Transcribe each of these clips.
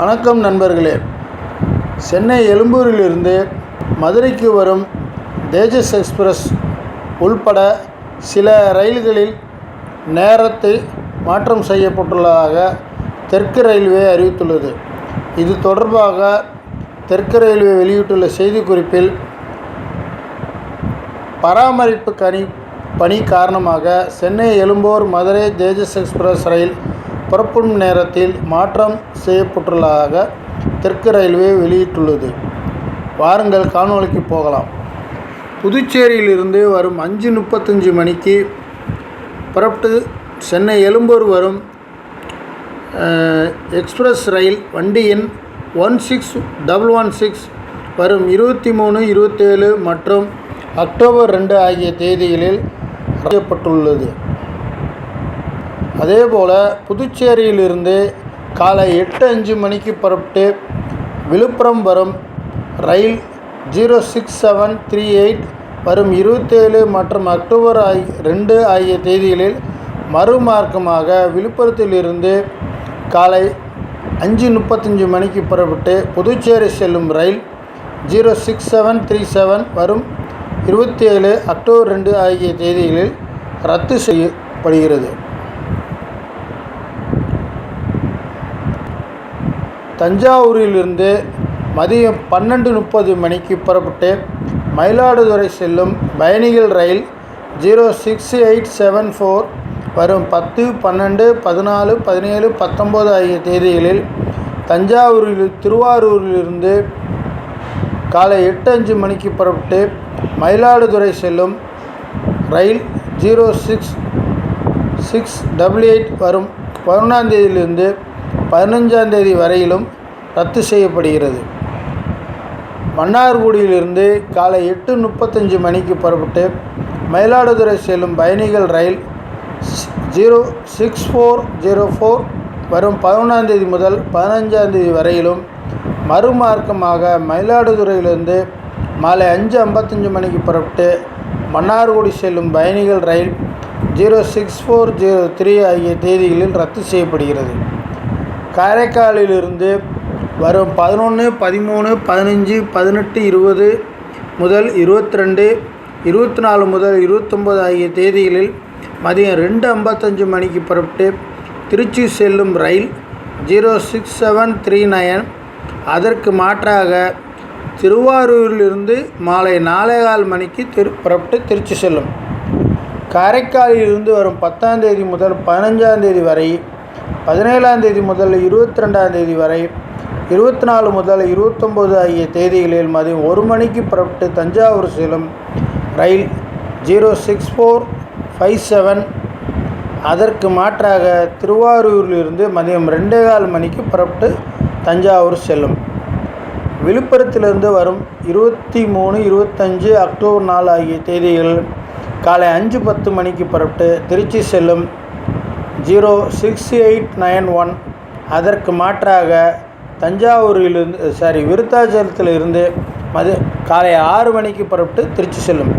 வணக்கம் நண்பர்களே. சென்னை எழும்பூரிலிருந்து மதுரைக்கு வரும் தேஜஸ் எக்ஸ்பிரஸ் உள்பட சில ரயில்களில் நேரத்தை மாற்றம் செய்யப்பட்டுள்ளதாக தெற்கு ரயில்வே அறிவித்துள்ளது. இது தொடர்பாக தெற்கு ரயில்வே வெளியிட்டுள்ள செய்திக்குறிப்பில் பராமரிப்பு கனி பணி காரணமாக சென்னை எழும்பூர் மதுரை தேஜஸ் எக்ஸ்பிரஸ் ரயில் புறப்படும் நேரத்தில் மாற்றம் செய்யப்பட்டுள்ளதாக தெற்கு ரயில்வே வெளியிட்டுள்ளது. வாருங்கள் காணொளிக்கு போகலாம். புதுச்சேரியிலிருந்து வரும் அஞ்சு முப்பத்தஞ்சு மணிக்கு புறப்பட்டு சென்னை எழும்பூர் வரும் எக்ஸ்பிரஸ் ரயில் வண்டி எண் one six double one six வரும் இருபத்தி மூணு இருபத்தேழு மற்றும் அக்டோபர் ரெண்டு ஆகிய தேதிகளில் அறியப்பட்டுள்ளது அதேபோல் புதுச்சேரியிலிருந்து காலை எட்டு அஞ்சு மணிக்கு புறப்பட்டு விழுப்புரம் வரும் ரயில் zero six seven three eight வரும் இருபத்தேழு மற்றும் அக்டோபர் ஆகி ரெண்டு ஆகிய தேதிகளில் மறுமார்க்கமாக விழுப்புரத்திலிருந்து காலை அஞ்சு முப்பத்தஞ்சு மணிக்கு புறப்பட்டு புதுச்சேரி செல்லும் ரயில் zero six seven three seven வரும் இருபத்தி ஏழு அக்டோபர் ரெண்டு ஆகிய தேதிகளில் ரத்து செய்யப்படுகிறது. தஞ்சாவூரிலிருந்து மதியம் பன்னெண்டு முப்பது மணிக்கு புறப்பட்டு மயிலாடுதுறை செல்லும் பயணிகள் ரயில் zero six eight seven four வரும் பத்து பன்னெண்டு பதினாலு பதினேழு பத்தொம்போது ஆகிய தேதிகளில் தஞ்சாவூரில் திருவாரூரிலிருந்து காலை எட்டு அஞ்சு மணிக்கு புறப்பட்டு மயிலாடுதுறை செல்லும் ரயில் zero six six double eight வரும் பதினொன்றாம் தேதியிலிருந்து பதினஞ்சாம் தேதி வரையிலும் ரத்து செய்யப்படுகிறது. மன்னார்குடியிலிருந்து காலை எட்டு முப்பத்தஞ்சு மணிக்கு புறப்பட்டு மயிலாடுதுறை செல்லும் பயணிகள் ரயில் zero six four zero four வரும் பதினொன்றாந்தேதி முதல் பதினஞ்சாந்தேதி வரையிலும் மறுமார்க்கமாக மயிலாடுதுறையிலிருந்து மாலை அஞ்சு ஐம்பத்தஞ்சு மணிக்கு புறப்பட்டு மன்னார்குடி செல்லும் பயணிகள் ரயில் zero six four zero three ஆகிய தேதிகளில் ரத்து செய்யப்படுகிறது. காரைக்காலிலிருந்து வரும் பதினொன்று பதிமூணு பதினஞ்சு பதினெட்டு இருபது முதல் இருபத்தி ரெண்டு இருபத்தி நாலு முதல் இருபத்தொம்பது ஆகிய தேதிகளில் மதியம் ரெண்டு ஐம்பத்தஞ்சு மணிக்கு புறப்பட்டு திருச்சி செல்லும் ரயில் zero six seven three nine அதற்கு மாற்றாக திருவாரூரிலிருந்து மாலை நாலேகால் மணிக்கு திரு புறப்பட்டு திருச்சி செல்லும். காரைக்காலிலிருந்து வரும் பத்தாம் தேதி முதல் பதினஞ்சாம் தேதி வரை பதினேழாம் தேதி முதல் இருபத்தி ரெண்டாம் தேதி வரை இருபத்தி நாலு முதல் இருபத்தொம்போது ஆகிய தேதிகளில் மதியம் ஒரு மணிக்கு புறப்பட்டு தஞ்சாவூர் செல்லும் ரயில் zero six four five seven. அதற்கு மாற்றாக திருவாரூரிலிருந்து மதியம் ரெண்டே கால் மணிக்கு புறப்பட்டு தஞ்சாவூர் செல்லும். விழுப்புரத்திலிருந்து வரும் இருபத்தி மூணு இருபத்தஞ்சு அக்டோபர் நாலு ஆகிய தேதிகள் காலை அஞ்சு பத்து மணிக்கு புறப்பட்டு திருச்சி செல்லும் zero six eight nine one. அதற்கு மாற்றாக தஞ்சாவூரிலிருந்து சாரி விருத்தாச்சலத்தில் இருந்து மது காலை ஆறு மணிக்கு புறப்பட்டு திருச்சி செல்லும்.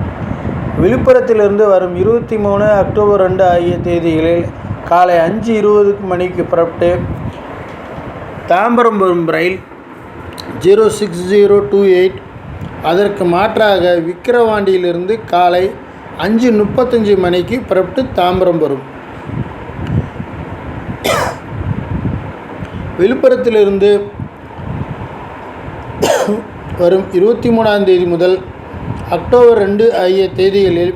விழுப்புரத்திலிருந்து வரும் இருபத்தி மூணு அக்டோபர் ரெண்டு ஆகிய தேதிகளில் காலை அஞ்சு இருபது மணிக்கு புறப்பட்டு தாம்பரம் வரும் ரயில் zero six zero two eight. அதற்கு மாற்றாக விக்கிரவாண்டியிலிருந்து காலை அஞ்சு முப்பத்தஞ்சு மணிக்கு புறப்பட்டு தாம்பரம் வரும் விழுப்புரத்திலிருந்து வரும் இருபத்தி மூணாம் தேதி முதல் அக்டோபர் ரெண்டு ஆகிய தேதிகளில்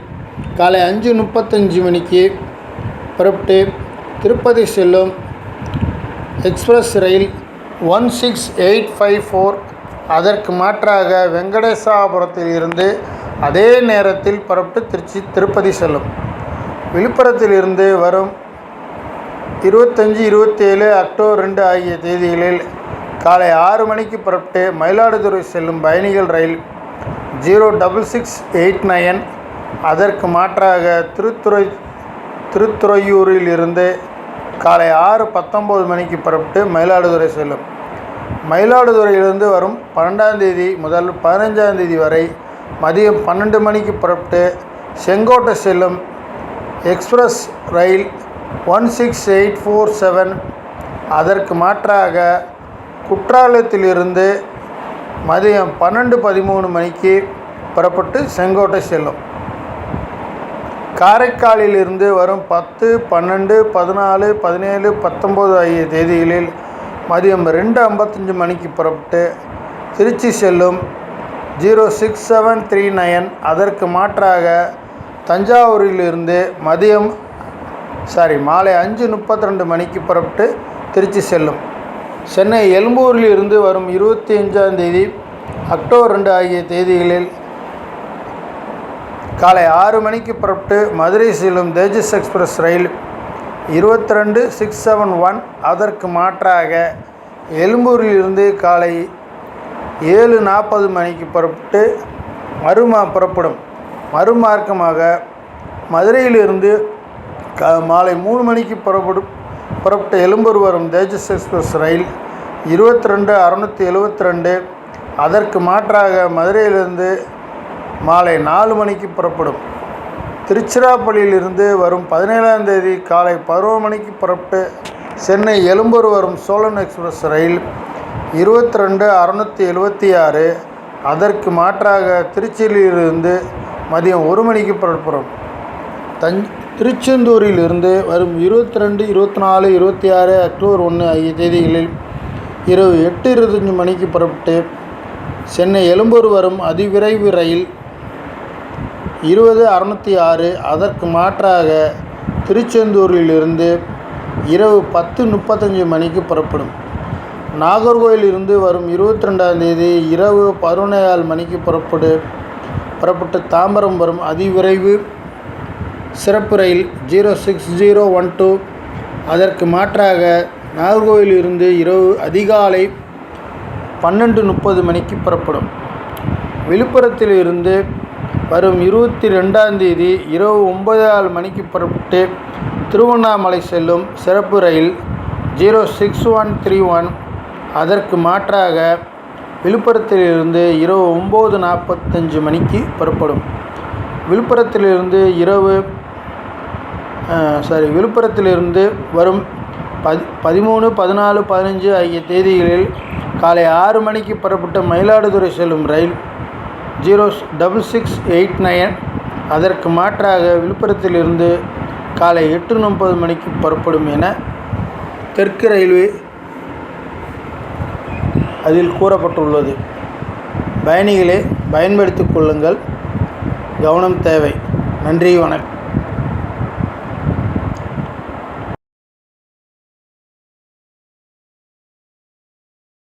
காலை அஞ்சு முப்பத்தஞ்சு மணிக்கு புறப்பட்டு திருப்பதி செல்லும் எக்ஸ்பிரஸ் ரயில் one six eight five four அதற்கு மாற்றாக வெங்கடேசாபுரத்தில் இருந்து அதே நேரத்தில் புறப்பட்டு திருச்சி திருப்பதி செல்லும். விழுப்புரத்திலிருந்து வரும் இருபத்தஞ்சி இருபத்தேழு அக்டோபர் ரெண்டு ஆகிய தேதிகளில் காலை ஆறு மணிக்கு புறப்பட்டு மயிலாடுதுறை செல்லும் பயணிகள் ரயில் zero double six eight nine அதற்கு மாற்றாக திருத்துறை திருத்துறையூரில் இருந்து காலை ஆறு பத்தொம்போது மணிக்கு புறப்பட்டு மயிலாடுதுறை செல்லும். மயிலாடுதுறையிலிருந்து வரும் பன்னெண்டாம் தேதி முதல் பதினஞ்சாம் தேதி வரை மதியம் பன்னெண்டு மணிக்கு புறப்பட்டு செங்கோட்டை செல்லும் எக்ஸ்பிரஸ் ரயில் one six eight four seven. அதற்கு மாற்றாக குற்றாலத்திலிருந்து மதியம் பன்னெண்டு பதிமூணு மணிக்கு புறப்பட்டு செங்கோட்டை செல்லும். காரைக்காலிலிருந்து வரும் பத்து பன்னெண்டு பதினாலு பதினேழு பத்தொம்போது ஆகிய தேதிகளில் மதியம் ரெண்டு ஐம்பத்தஞ்சு மணிக்கு புறப்பட்டு திருச்சி செல்லும் zero six seven three nine அதற்கு மாற்றாக தஞ்சாவூரிலிருந்து மதியம் சாரி மாலை அஞ்சு முப்பத்தி ரெண்டு மணிக்கு புறப்பட்டு திருச்சி செல்லும். சென்னை எழும்பூரில் இருந்து வரும் இருபத்தி அஞ்சாம் தேதி அக்டோபர் ரெண்டு ஆகிய தேதிகளில் காலை ஆறு மணிக்கு புறப்பட்டு மதுரை செல்லும் தேஜஸ் எக்ஸ்பிரஸ் ரயில் இருபத்தி ரெண்டு சிக்ஸ் செவன் ஒன் அதற்கு மாற்றாக எழும்பூரில் இருந்து காலை ஏழு நாற்பது மணிக்கு புறப்பட்டு மறுமா புறப்படும். மறுமார்க்கமாக மதுரையிலிருந்து க மாலை மூணு மணிக்கு புறப்படும் புறப்பட்ட எழும்பூர் வரும் தேஜஸ் எக்ஸ்பிரஸ் ரயில் இருபத்தி ரெண்டு அறநூற்றி எழுவத்தி ரெண்டு அதற்கு மாற்றாக மதுரையிலிருந்து மாலை நாலு மணிக்கு புறப்படும். திருச்சிராப்பள்ளியிலிருந்து வரும் பதினேழாம் தேதி காலை பதினோரு மணிக்கு புறப்பட்டு சென்னை எழும்பூர் வரும் சோழன் எக்ஸ்பிரஸ் ரயில் இருபத்தி ரெண்டு அறநூற்றி எழுபத்தி ஆறு அதற்கு மாற்றாக திருச்சியிலிருந்து மதியம் ஒரு மணிக்கு புறப்படும். தஞ்ச திருச்செந்தூரிலிருந்து வரும் இருபத்தி ரெண்டு இருபத்தி நாலு இருபத்தி ஆறு அக்டோபர் ஒன்று ஆகிய தேதிகளில் இரவு எட்டு இருபத்தஞ்சி மணிக்கு புறப்பட்டு சென்னை எழும்பூர் வரும் அதிவிரைவு ரயில் இருபது அறநூற்றி ஆறு. அதற்கு மாற்றாக திருச்செந்தூரிலிருந்து இரவு பத்து முப்பத்தஞ்சு மணிக்கு புறப்படும். நாகர்கோயிலிருந்து வரும் இருபத்தி ரெண்டாம் தேதி இரவு பதினொன்னேகால் மணிக்கு புறப்படு புறப்பட்டு தாம்பரம் வரும் அதிவிரைவு சிறப்பு ரயில் zero six zero one two. அதற்கு மாற்றாக நாகர்கோவிலிருந்து இரவு அதிகாலை பன்னெண்டு முப்பது மணிக்கு புறப்படும். விழுப்புரத்திலிருந்து வரும் இருபத்தி ரெண்டாம் தேதி இரவு ஒன்பதால் மணிக்கு புறப்பட்டு திருவண்ணாமலை செல்லும் சிறப்பு ரயில் zero six one three one. அதற்கு மாற்றாக விழுப்புரத்திலிருந்து இரவு ஒம்பது நாற்பத்தஞ்சு மணிக்கு புறப்படும். விழுப்புரத்திலிருந்து இரவு சாரி. விழுப்புரத்திலிருந்து வரும் பதி பதிமூணு பதினாலு பதினஞ்சு ஆகிய தேதிகளில் காலை ஆறு மணிக்கு புறப்பட்ட மயிலாடுதுறை செல்லும் ரயில் zero double six eight nine அதற்கு மாற்றாக விழுப்புரத்திலிருந்து காலை எட்டு முப்பது மணிக்கு புறப்படும் என தெற்கு ரயில்வே அதில் கூறப்பட்டுள்ளது. பயணிகளே பயன்படுத்திக் கொள்ளுங்கள். கவனம் தேவை. நன்றி வணக்கம்.